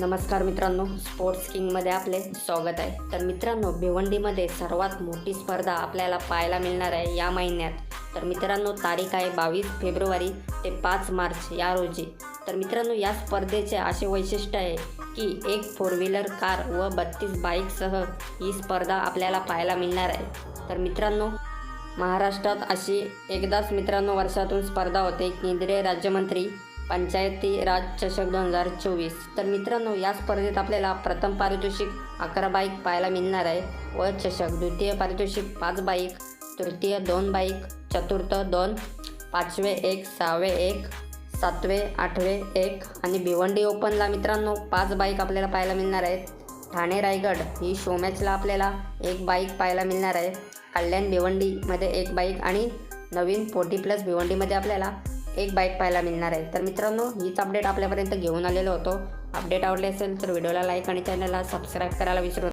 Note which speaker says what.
Speaker 1: नमस्कार मित्रांनो स्पोर्ट्स किंगमध्ये आपले स्वागत आहे. तर मित्रांनो भिवंडीमध्ये सर्वात मोठी स्पर्धा आपल्याला पाहायला मिळणार आहे या महिन्यात. तर मित्रांनो तारीख आहे बावीस फेब्रुवारी ते पाच मार्च या रोजी. तर मित्रांनो या स्पर्धेचे असे वैशिष्ट्य आहे की एक फोर व्हीलर कार व बत्तीस बाईकसह ही स्पर्धा आपल्याला पाहायला मिळणार आहे. तर मित्रांनो महाराष्ट्रात अशी एकदाच मित्रांनो वर्षातून स्पर्धा होते केंद्रीय राज्यमंत्री पंचायती राज चषक दोन हजार चोवीस. तर मित्रांनो या स्पर्धेत आपल्याला प्रथम पारितोषिक अकरा बाईक पाहायला मिळणार आहे. व चषक द्वितीय पारितोषिक पाच बाईक तृतीय दोन बाईक चतुर्थ दोन पाचवे एक सहावे एक सातवे आठवे एक आणि भिवंडी ओपनला मित्रांनो पाच बाईक आपल्याला पाहायला मिळणार आहेत. ठाणे रायगड ही शो मॅचला आपल्याला एक बाईक पाहायला मिळणार आहे. कल्याण भिवंडीमध्ये एक बाईक आणि नवीन फोर्टी प्लस भिवंडीमध्ये आपल्याला एक बाईक पाहायला मिळणार आहे. तर मित्रांनो हीच अपडेट आपल्यापर्यंत घेऊन आलेलो होतो. अपडेट आवडले असेल तर व्हिडिओला लाईक आणि चॅनलला सबस्क्राईब करायला विसरू